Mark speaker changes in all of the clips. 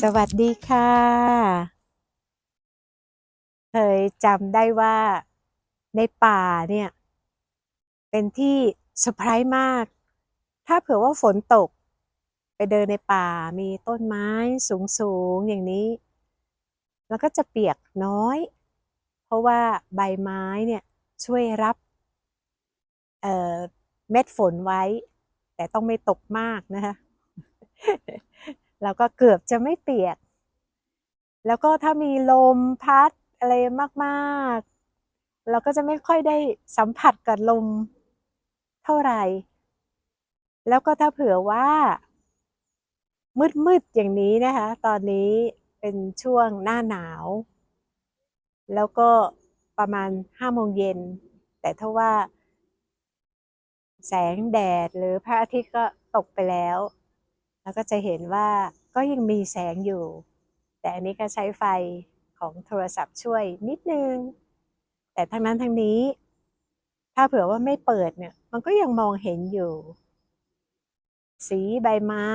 Speaker 1: สวัสดีค่ะเคยจำได้ว่าในป่าเนี่ย เป็นที่เซอร์ไพรส์มาก ถ้าเผื่อว่าฝนตก ไปเดินในป่ามีต้นไม้สูงๆอย่างนี้ แล้วก็จะเปียกน้อย เพราะว่าใบไม้เนี่ยช่วยรับเเม็ดฝนไว้ แต่ต้องไม่ตกมากนะคะ แล้วก็เกือบจะไม่เปียก แล้วก็ถ้ามีลมพัดอะไรมากๆ เราก็จะไม่ค่อยได้สัมผัสกับลมเท่าไหร่ แล้วก็ถ้าเผื่อว่า มืดๆอย่างนี้นะคะ ตอนนี้เป็นช่วงหน้าหนาว แล้วก็ประมาณห้าโมงเย็น แต่ถ้าว่า แสงแดดหรือพระอาทิตย์ก็ตกไปแล้ว แล้วก็จะเห็นว่าก็ยังมีแสงอยู่ แต่อันนี้ก็ใช้ไฟของโทรศัพท์ช่วยนิดนึง แต่ทั้งนั้นทั้งนี้ ถ้าเผื่อว่าไม่เปิดเนี่ย มันก็ยังมองเห็นอยู่ สีใบไม้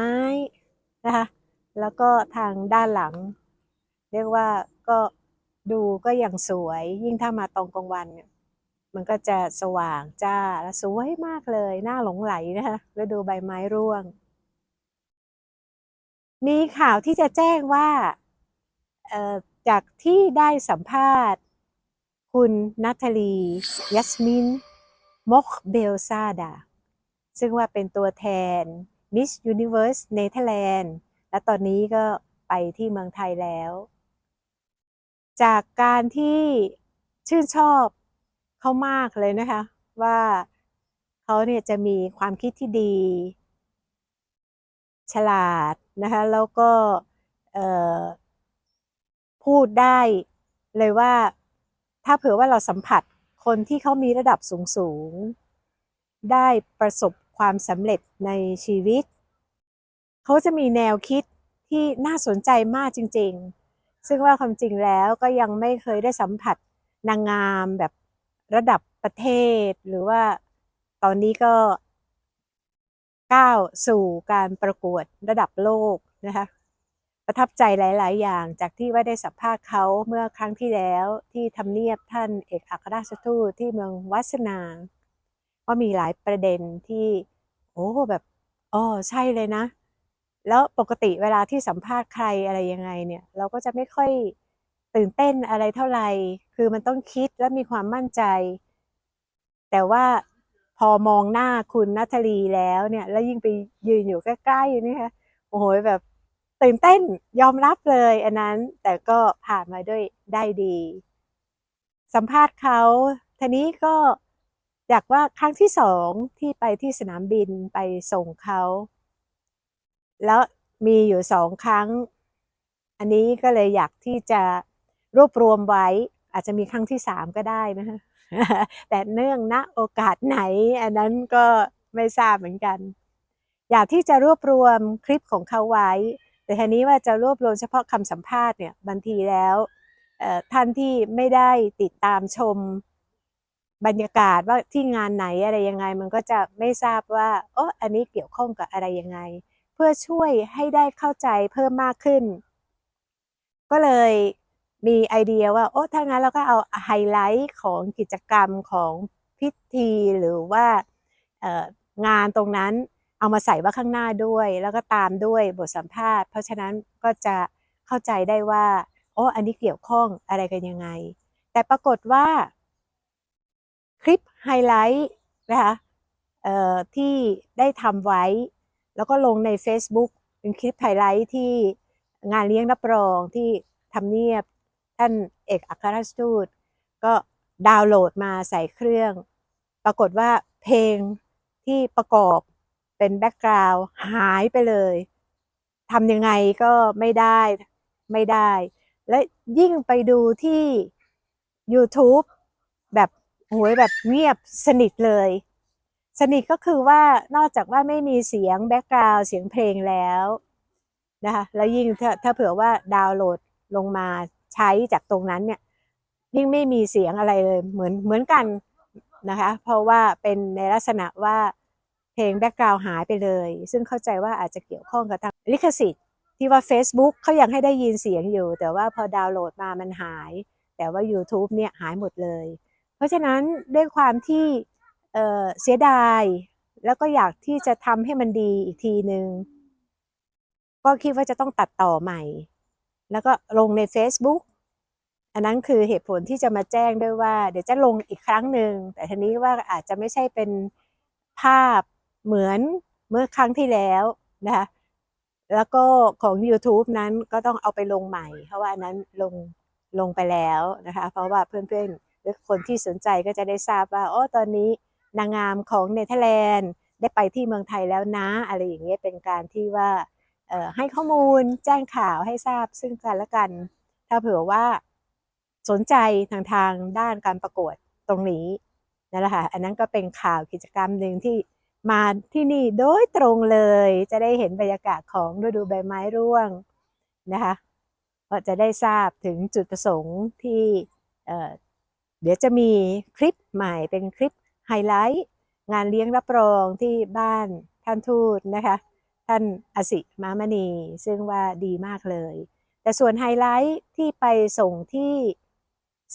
Speaker 1: นะคะแล้วก็ทางด้านหลัง เรียกว่าก็ดูก็ยังสวย ยิ่งถ้ามาตอนกลางวันเนี่ยมันก็จะสว่างจ้าและสวยมากเลยน่าหลงไหลนะคะฤดูใบไม้ร่วง มีข่าวที่จะแจ้งว่าจากที่ได้สัมภาษณ์ คุณนัทลียัสมินมอกเบลซาดา ซึ่งว่าเป็นตัวแทน Miss Universe เนเธอร์แลนด์และตอนนี้ก็ไปที่เมืองไทยแล้ว จากการที่ชื่นชอบเขามากเลยนะคะ ว่าเขาเนี่ยจะมีความคิดที่ดี ฉลาดนะคะแล้วก็พูดได้เลยว่าถ้าเผื่อว่าเราสัมผัสคนที่เขามีระดับสูงสูงๆได้ประสบความสำเร็จในชีวิต เขาจะมีแนวคิดที่น่าสนใจมากจริง ๆ ซึ่งว่าความจริงแล้วก็ยังไม่เคยได้สัมผัสนางงามแบบระดับประเทศ หรือว่าตอนนี้ก็ ก้าวสู่การประกวดระดับโลกนะคะประทับใจหลาย ๆ อย่างจากที่ว่าได้สัมภาษณ์เขาเมื่อครั้งที่แล้วที่ทำเนียบท่านเอกอัครราชทูตที่เมืองวัสนาก็มีหลายประเด็นที่ โอ้แบบอ๋อใช่เลยนะ แล้วปกติเวลาที่สัมภาษณ์ใครอะไรยังไงเนี่ย เราก็จะไม่ค่อยตื่นเต้นอะไรเท่าไหร่คือมันต้องคิดและมีความมั่นใจ แต่ว่า พอมองหน้าคุณนัทลีแล้วเนี่ย แล้วยิ่งไปยืนอยู่ใกล้ๆนี่ค่ะโอ้โหแบบตื่นเต้นยอมรับเลย อันนั้นแต่ก็ผ่านมาด้วยได้ดี สัมภาษณ์เขาทีนี้ก็อยากว่าครั้งที่สองที่ไปที่สนามบินไปส่งเขาแล้วมีอยู่สองครั้ง อันนี้ก็เลยอยากที่จะรวบรวมไว้ อาจจะมีครั้งที่สามก็ได้นะคะ แต่เนื่องณโอกาสไหน อันนั้นก็ไม่ทราบเหมือนกัน อยากที่จะรวบรวมคลิปของเขาไว้ แต่ทีนี้ว่าจะรวบรวมเฉพาะคำสัมภาษณ์เนี่ยบางทีแล้วท่านที่ไม่ได้ติดตามชมบรรยากาศว่าที่งานไหนอะไรยังไง มันก็จะไม่ทราบว่าโอ้อันนี้เกี่ยวข้องกับอะไรยังไง เพื่อช่วยให้ได้เข้าใจเพิ่มมากขึ้น ก็เลย มีไอเดียว่าโอ้ถ้างั้นเราก็เอาไฮไลท์ของกิจกรรมของพิธีหรือว่างานตรงนั้นเอามาใส่ไว่าข้างหน้าด้วย แล้วก็ตามด้วยบทสัมภาษณ์ เพราะฉะนั้นก็จะเข้าใจได้ว่าโอ้อันนี้เกี่ยวข้องอะไรกันยังไง แต่ปรากฏว่า คลิปไฮไลท์นะคะที่ได้ทำไว้ แล้วก็ลงใน Facebook เป็นคลิปไฮไลท์ที่งานเลี้ยงรับรองที่ทำเนียบ ท่านเอกอัครราชทูตก็ดาวน์โหลดมาใส่เครื่อง ปรากฏว่าเพลงที่ประกอบเป็นแบ็กกราวด์หายไปเลยทำยังไงก็ไม่ได้ไม่ได้ และยิ่งไปดูที่ YouTube แบบโหยแบบเงียบสนิทเลย สนิทก็คือว่านอกจากว่าไม่มีเสียงแบ็กกราวด์เสียงเพลงแล้วนะคะแล้วยิ่งถ้าถ้าเผื่อว่าดาวน์โหลดลงมา ใช้จากตรงนั้นเนี่ยยิ่งไม่มีเสียงอะไรเลยเหมือนเหมือนกันนะคะ เพราะว่าเป็นในลักษณะว่าเพลงแบ็กกราวด์หายไปเลย ซึ่งเข้าใจว่าอาจจะเกี่ยวข้องกับทางลิขสิทธิ์ที่ว่า Facebook เขายังให้ได้ยินเสียงอยู่ แต่ว่าพอดาวน์โหลดมามันหาย แต่ว่า YouTube เนี่ยหายหมดเลย เพราะฉะนั้นด้วยความที่เเสียดายแล้วก็อยากที่จะทำให้มันดีอีกทีหนึ่งก็คิดว่าจะต้องตัดต่อใหม่ แล้วก็ลงใน Facebook อันนั้นคือเหตุผลที่จะมาแจ้งด้วยว่า เดี๋ยวจะลงอีกครั้งหนึ่งแต่ทีนี้ว่าอาจจะไม่ใช่เป็นภาพเหมือนเมื่อครั้งที่แล้วนะคะแล้วก็ของ YouTube นั้นก็ต้องเอาไปลงใหม่ เพราะว่านั้นลงลงไปแล้วนะคะ เพราะว่าเพื่อนๆหรือคนที่สนใจก็จะได้ทราบว่าโอ้ตอนนี้นางงามของเนเธอร์แลนด์ได้ไปที่เมืองไทยแล้วนะ อะไรอย่างเงี้ยเป็นการที่ว่า ให้ข้อมูลแจ้งข่าวให้ทราบซึ่งกันและกัน ถ้าเผื่อว่าสนใจทางทางด้านการประกวดตรงนี้นั่นแหละค่ะอันนั้นก็เป็นข่าวกิจกรรมหนึ่งที่มาที่นี่โดยตรงเลย จะได้เห็นบรรยากาศของฤดูใบไม้ร่วงนะคะก็จะได้ทราบถึงจุดประสงค์ที่เเดี๋ยวจะมีคลิปใหม่เป็นคลิปไฮไลท์งานเลี้ยงรับรองที่บ้านท่านทูตนะคะ ท่านอสิมามณี ซึ่งว่าดีมากเลย แต่ส่วนไฮไลท์ที่ไปส่งที่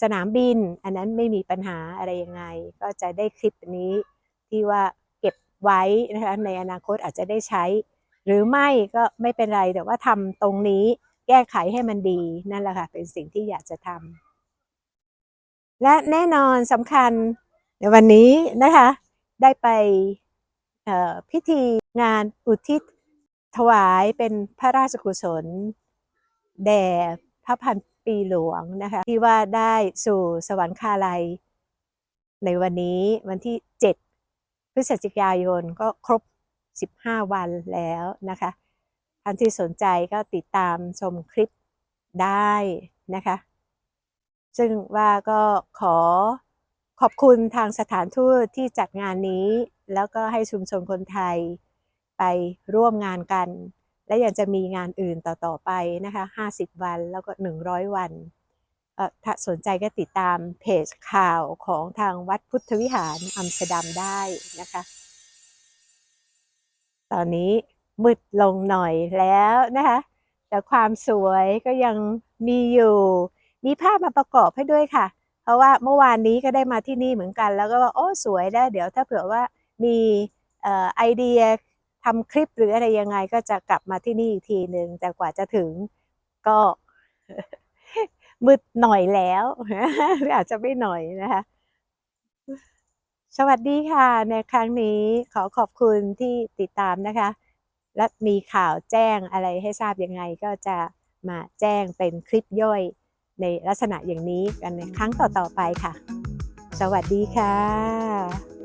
Speaker 1: สนามบิน อันนั้นไม่มีปัญหาอะไรยังไง ก็จะได้คลิปนี้ที่ว่าเก็บไว้นะคะในอนาคตอาจจะได้ใช้ หรือไม่ก็ไม่เป็นไรแต่ว่าทำตรงนี้แก้ไขให้มันดีนั่นแหละค่ะ เป็นสิ่งที่อยากจะทำและแน่นอนสำคัญในวันนี้นะคะ ได้ไปพิธีงานอุทิศ ถวายเป็นพระราชกุศล แด่พระพันปีหลวงนะคะที่ว่าได้สู่สวรรคาลัย ในวันนี้วันที่ 7 พฤศจิกายนก็ครบ 15 วันแล้วนะคะท่านที่สนใจก็ติดตามชมคลิปได้นะคะ ซึ่งว่าก็ขอขอบคุณทางสถานทูตที่จัดงานนี้ แล้วก็ให้ชุมชนคนไทย ไปร่วมงานกัน และยังจะมีงานอื่นต่อๆไปนะคะ 50 วันแล้วก็ 100 วันเอ่อถ้าสนใจก็ติดตามเพจข่าวของทางวัดพุทธวิหารอัมสเตอร์ดัมได้นะคะ ตอนนี้มืดลงหน่อยแล้วนะคะ แต่ความสวยก็ยังมีอยู่ มีภาพมาประกอบให้ด้วยค่ะ เพราะว่าเมื่อวานนี้ก็ได้มาที่นี่เหมือนกัน แล้วก็ว่าโอ้สวยได้ว เดี๋ยวถ้าเผื่อว่ามีออไอเดีย ทำคลิปหรืออะไรยังไงก็จะกลับมาที่นี่อีกทีหนึ่งแต่กว่าจะถึงก็มืดหน่อยแล้วหรืออาจจะไม่หน่อยนะคะ สวัสดีค่ะ ในครั้งนี้ขอขอบคุณที่ติดตามนะคะ และมีข่าวแจ้งอะไรให้ทราบยังไงก็จะมาแจ้งเป็นคลิปย่อยในลักษณะอย่างนี้กันในครั้งต่อๆไปค่ะ สวัสดีค่ะ